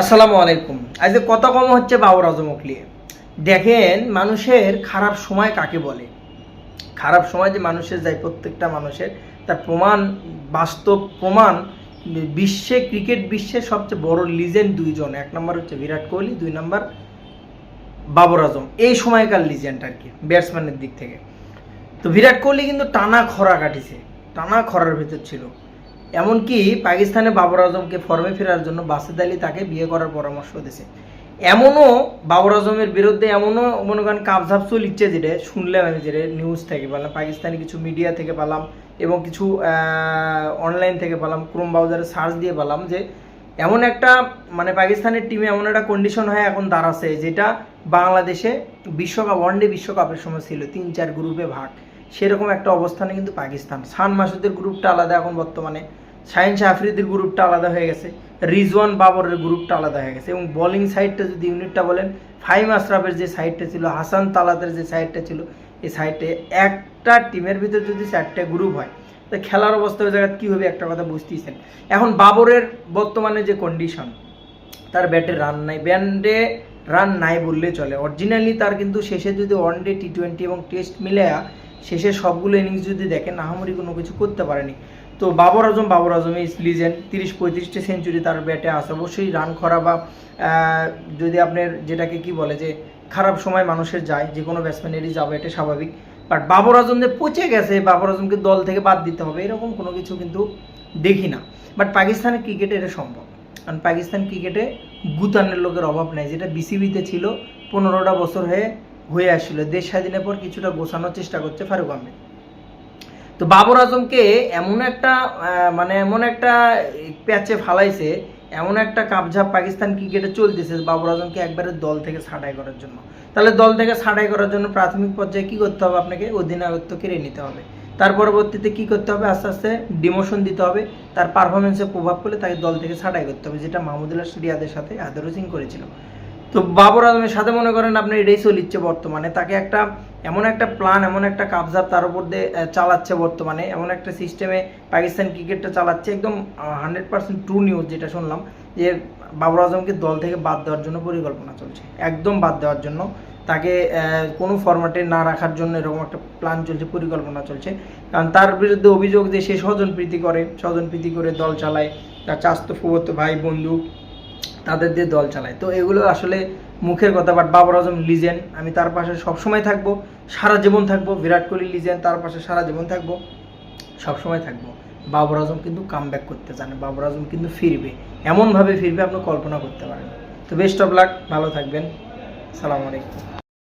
আসসালামু আলাইকুম। আজকে কত কম হচ্ছে বাবর আজমক নিয়ে? দেখেন, মানুষের খারাপ সময় কাকে বলে? খারাপ সময় যে মানুষের যায়, প্রত্যেকটা মানুষের। তার প্রমাণ, বাস্তব প্রমাণ, বিশ্বে, ক্রিকেট বিশ্বের সবচেয়ে বড় লিজেন্ড দুইজন। এক নম্বর হচ্ছে বিরাট কোহলি, দুই নম্বর বাবর আজম। এই সময়কার লিজেন্ড আর কি ব্যাটসম্যানের দিক থেকে। তো বিরাট কোহলি কিন্তু টানা খরা কাটিছে, টানা খরার ভিতর ছিল। এমনকি পাকিস্তানে বাবর আজমকে ফর্মে ফেরার জন্য বাসেদ আলী তাকে বিয়ে করার পরামর্শ দিয়েছে। এমনও বাবর আজমের বিরুদ্ধে এমনও মনে করেন কাপঝাপ চলিচ্ছে যেটা, শুনলাম আমি যেটা নিউজ থেকে পেলাম, পাকিস্তানি কিছু মিডিয়া থেকে পেলাম এবং কিছু অনলাইন থেকে পেলাম ক্রোম ব্রাউজারে সার্চ দিয়ে পেলাম যে এমন একটা মানে পাকিস্তানের টিমে এমন একটা কন্ডিশন হয় এখন দাঁড়াচ্ছে যেটা বাংলাদেশে বিশ্বকাপ ওয়ানডে বিশ্বকাপের সময় ছিল, তিন চার গ্রুপে ভাগ। সেরকম একটা অবস্থানে কিন্তু পাকিস্তান। সান মাসুদের গ্রুপটা আলাদা এখন বর্তমানে। শাহিন শাহ আফ্রিদির গ্রুপটা আলাদা হয়ে গেছে। রিজওয়ান বাবরের গ্রুপটা আলাদা হয়ে গেছে। এবং বোলিং সাইডটা যদি ইউনিটটা বলেন ফাইম আশরাফের যে সাইডটা ছিল, হাসান তালাতের যে সাইডটা ছিল, এই সাইডে একটা টিমের ভিতর যদি চারটে গ্রুপ হয়, তো খেলার অবস্থা ওই জায়গায় কী হবে একটা কথা বুঝতেইছেন এখন বাবরের বর্তমানে যে কন্ডিশন তার ব্যাটে রান নাই। ব্যান্ডে রান নাই বললে চলে। অরিজিনালি তার কিন্তু শেষে যদি ওয়ান ডে টি টোয়েন্টি এবং টেস্ট মিলে শেষে সবগুলো ইনিংস যদি দেখেন আহামরি কোনো কিছু করতে পারেনি। তো বাবর আজম বাবর আজম ইস লিজেন্ড তিরিশ পঁয়ত্রিশটা সেঞ্চুরি তার ব্যাটে আছে। অবশ্যই রান করা বা যদি আপনার যেটাকে কি বলে যে, খারাপ সময় মানুষের যায়, যে কোনো ব্যাটসম্যানেরই যাবে, এটা স্বাভাবিক। বাট বাবর আজম যে পচে গেছে, বাবর আজমকে দল থেকে বাদ দিতে হবে, এরকম কোনো কিছু কিন্তু দেখি না। বাট পাকিস্তানের ক্রিকেটে এটা সম্ভব। কারণ পাকিস্তান ক্রিকেটে গুতানের লোকের অভাব নেই, যেটা বিসিবিতে ছিল, পনেরোটা বছর হয়ে হয়ে আসছিল দেশ স্বাধীনের পর কিছুটা গোছানোর চেষ্টা করছে ফারুক আহমেদ। তো বাবর আজমকে এমন একটা মানে এমন একটা প্যাচে ফালাইছে, এমন একটা কাবঝাপ পাকিস্তান ক্রিকেটে চলতেছে বাবর আজমকে একবারে দল থেকে ছাঁটাই করার জন্য। তাহলে দল থেকে ছাঁটাই করার জন্য প্রাথমিক পর্যায়ে কি করতে হবে আপনাকে? অধিনায়কত্ব কেড়ে নিতে হবে। তার পরবর্তীতে কি করতে হবে? আস্তে আস্তে ডিমোশন দিতে হবে। তার পারফরমেন্সে প্রভাব পড়লে তাকে দল থেকে ছাঁটাই করতে হবে, যেটা মাহমুদুল্লাহ রিয়াদের সাথে আদর সিং করেছিল। তো বাবর আজমের সাথে মনে করেন আপনার এটাই চলিচ্ছে বর্তমানে। তাকে একটা, এমন একটা প্ল্যান এমন একটা কাবজাব তার উপর দিয়ে চালাচ্ছে বর্তমানে। এমন একটা সিস্টেমে পাকিস্তান ক্রিকেটটা চালাচ্ছে, একদম হান্ড্রেড পার্সেন্ট ট্রু নিউজ যেটা শুনলাম, যে বাবর আজমকে দল থেকে বাদ দেওয়ার জন্য পরিকল্পনা চলছে। একদম বাদ দেওয়ার জন্য। তাকে কোনো ফরম্যাটে না রাখার জন্য এরকম একটা প্ল্যান চলছে, পরিকল্পনা চলছে। কারণ তার বিরুদ্ধে অভিযোগ যে সে স্বজন প্রীতি করে, স্বজন প্রীতি করে দল চালায়। তার চাস্তো ফুবতো ভাই, বন্ধু তাদের দিয়ে দল চালায়। তো এগুলো আসলে মুখের কথা বাট বাবর আজম লিজেন্ড আমি তার পাশে সবসময় থাকব, সারা জীবন থাকব, বিরাট কোহলি লিজেন্ড তার পাশে সারা জীবন থাকব, সবসময় থাকব। বাবর আজম কিন্তু কাম ব্যাক করতে জানে বাবর আজম কিন্তু ফিরবে, এমনভাবে ফিরবে আপনি কল্পনা করতে পারেন তো বেস্ট অফ লাক ভালো থাকবেন সালাম আলাইকুম।